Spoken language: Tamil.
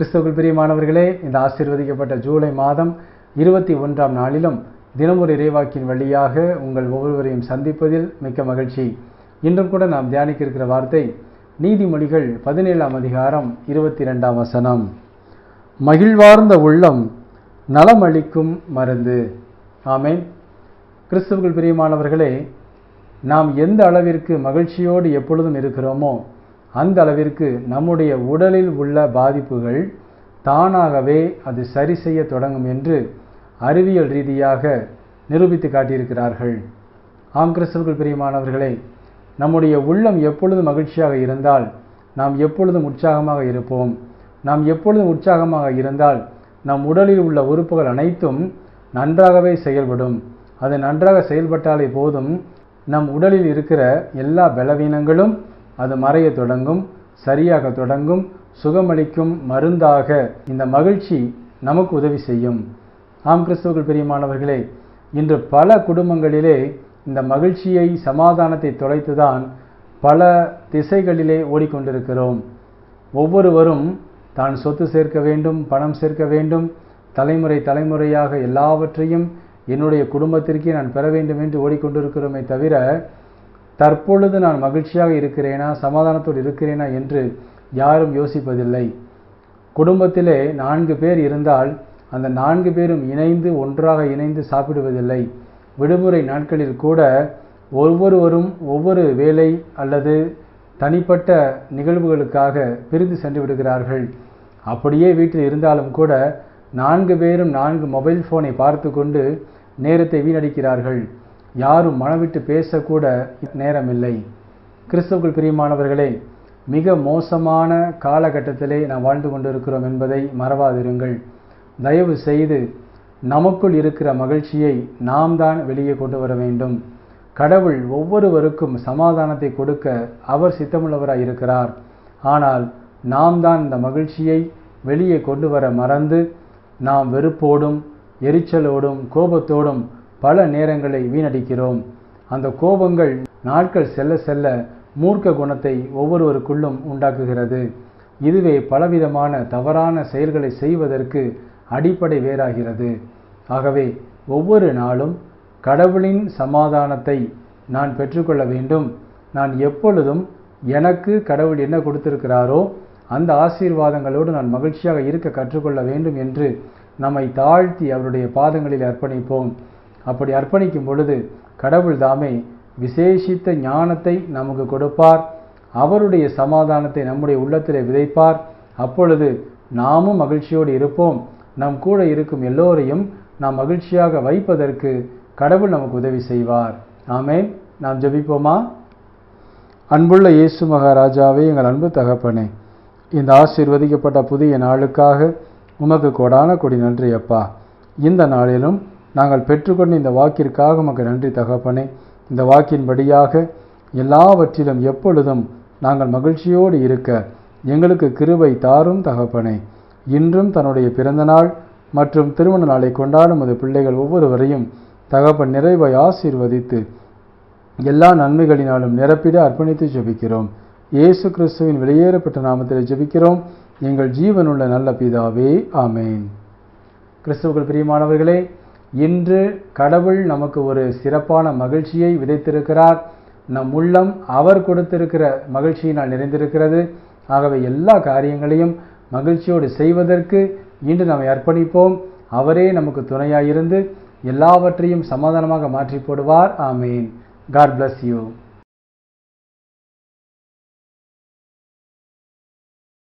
கிறிஸ்தவர்கள் பிரியமானவர்களே இந்த ஆசீர்வதிக்கப்பட்ட ஜூலை மாதம் இருபத்தி ஒன்றாம் நாளிலும் தினமொரு இறைவாக்கின் வழியாக உங்கள் ஒவ்வொருவரையும் சந்திப்பதில் மிக்க மகிழ்ச்சி. இன்றும் கூட நாம் தியானிக்க இருக்கிற வார்த்தை நீதிமொழிகள் பதினேழாம் அதிகாரம் இருபத்தி ரெண்டாம் வசனம். மகிழ்வார்ந்த உள்ளம் நலமளிக்கும் மருந்து. ஆமேன். கிறிஸ்துவுக்குள் பிரியமானவர்களே நாம் எந்த அளவிற்கு மகிழ்ச்சியோடு எப்பொழுதும் இருக்கிறோமோ அந்த அளவிற்கு நம்முடைய உடலில் உள்ள பாதிப்புகள் தானாகவே அது சரி செய்ய தொடங்கும் என்று அறிவியல் ரீதியாக நிரூபித்து காட்டியிருக்கிறார்கள். ஆம் கிறிஸ்தவர்கள் பிரியமானவர்களே நம்முடைய உள்ளம் எப்பொழுதும் மகிழ்ச்சியாக இருந்தால் நாம் எப்பொழுதும் உற்சாகமாக இருப்போம். நாம் எப்பொழுதும் உற்சாகமாக இருந்தால் நம் உடலில் உள்ள உறுப்புகள் அனைத்தும் நன்றாகவே செயல்படும். அது நன்றாக செயல்பட்டாலே போதும் நம் உடலில் இருக்கிற எல்லா பலவீனங்களும் அது மறைய தொடங்கும் சரியாக தொடங்கும் சுகமளிக்கும் மருந்தாக இந்த மகிழ்ச்சி நமக்கு உதவி செய்யும். ஆம் கிறிஸ்தவர்கள் பிரியமானவர்களே இன்று பல குடும்பங்களிலே இந்த மகிழ்ச்சியை சமாதானத்தை தொலைத்துதான் பல திசைகளிலே ஓடிக்கொண்டிருக்கிறோம். ஒவ்வொருவரும் தான் சொத்து சேர்க்க வேண்டும் பணம் சேர்க்க வேண்டும் தலைமுறை தலைமுறையாக எல்லாவற்றையும் என்னுடைய குடும்பத்திற்கே நான் பெற வேண்டும் என்று ஓடிக்கொண்டிருக்கிறோமே தவிர தற்பொழுது நான் மகிழ்ச்சியாக இருக்கிறேனா சமாதானத்தோடு இருக்கிறேனா என்று யாரும் யோசிப்பதில்லை. குடும்பத்திலே நான்கு பேர் இருந்தால் அந்த நான்கு பேரும் இணைந்து ஒன்றாக இணைந்து சாப்பிடுவதில்லை. விடுமுறை நாட்களில் கூட ஒவ்வொருவரும் ஒவ்வொரு வேலை அல்லது தனிப்பட்ட நிகழ்வுகளுக்காக பிரிந்து சென்று விடுகிறார்கள். அப்படியே வீட்டில் இருந்தாலும் கூட நான்கு பேரும் நான்கு மொபைல் ஃபோனை பார்த்து கொண்டு நேரத்தை வீணடிக்கிறார்கள். யாரும் மனவிட்டு பேசக்கூட நேரமில்லை. கிறிஸ்துவுக்குள் பிரியமானவர்களே மிக மோசமான காலகட்டத்திலே நாம் வாழ்ந்து கொண்டிருக்கிறோம் என்பதை மறவாதிருங்கள். தயவு செய்து நமக்குள் இருக்கிற மகிழ்ச்சியை நாம் தான் வெளியே கொண்டு வர வேண்டும். கடவுள் ஒவ்வொருவருக்கும் சமாதானத்தை கொடுக்க அவர் சித்தமுள்ளவராக இருக்கிறார். ஆனால் நாம் தான் இந்த மகிழ்ச்சியை வெளியே கொண்டு வர மறந்து நாம் வெறுப்போடும் எரிச்சலோடும் கோபத்தோடும் பல நேரங்களை வீணடிக்கிறோம். அந்த கோபங்கள் நாட்கள் செல்ல செல்ல மூர்க்க குணத்தை ஒவ்வொருவருக்குள்ளும் உண்டாக்குகிறது. இதுவே பலவிதமான தவறான செயல்களை செய்வதற்கு அடிப்படை வேறாகிறது. ஆகவே ஒவ்வொரு நாளும் கடவுளின் சமாதானத்தை நான் பெற்றுக்கொள்ள வேண்டும். நான் எப்பொழுதும் எனக்கு கடவுள் என்ன கொடுத்திருக்கிறாரோ அந்த ஆசீர்வாதங்களோடு நான் மகிழ்ச்சியாக இருக்க கற்றுக்கொள்ள வேண்டும் என்று நம்மை தாழ்த்தி அவருடைய பாதங்களில் அர்ப்பணிப்போம். அப்படி அர்ப்பணிக்கும் பொழுது கடவுள் தாமே விசேஷித்த ஞானத்தை நமக்கு கொடுப்பார். அவருடைய சமாதானத்தை நம்முடைய உள்ளத்திலே விதைப்பார். அப்பொழுது நாமும் மகிழ்ச்சியோடு இருப்போம். நம் கூட இருக்கும் எல்லோரையும் நாம் மகிழ்ச்சியாக வைப்பதற்கு கடவுள் நமக்கு உதவி செய்வார். ஆமேன். நாம் ஜபிப்போமா? அன்புள்ள இயேசு மகாராஜாவே எங்கள் அன்பு தகப்பனே இந்த ஆசீர்வதிக்கப்பட்ட புதிய நாளுக்காக உமக்கு கொடான கொடி நன்றி அப்பா. இந்த நாளிலும் நாங்கள் பெற்றுக்கொண்ட இந்த வாக்கிற்காக உமக்கு நன்றி தகப்பனே. இந்த வாக்கின்படியாக எல்லாவற்றிலும் எப்பொழுதும் நாங்கள் மகிழ்ச்சியோடு இருக்க எங்களுக்கு கிருவை தாரும் தகப்பனே. இன்றும் தன்னுடைய பிறந்தநாள் மற்றும் திருமண நாளை கொண்டாடும் அது பிள்ளைகள் ஒவ்வொருவரையும் தகப்பன் நிறைவை ஆசீர்வதித்து எல்லா நன்மைகளினாலும் நிரப்பிட அர்ப்பணித்து ஜெபிக்கிறோம். இயேசு கிறிஸ்துவின் வெளியேறப்பட்ட நாமத்தில் ஜெபிக்கிறோம். எங்கள் ஜீவனுள்ள நல்ல பிதாவே ஆமேன். கிறிஸ்துவர்கள் பிரியமானவர்களே இன்று கடவுள் நமக்கு ஒரு சிறப்பான மகிழ்ச்சியை விதைத்திருக்கிறார். நம் உள்ளம் அவர் கொடுத்திருக்கிற மகிழ்ச்சியினால் நிறைந்திருக்கிறது. ஆகவே எல்லா காரியங்களையும் மகிழ்ச்சியோடு செய்வதற்கு இன்று நம்மை அர்ப்பணிப்போம். அவரே நமக்கு துணையாயிருந்து எல்லாவற்றையும் சமாதானமாக மாற்றி போடுவார். ஆமீன். God bless you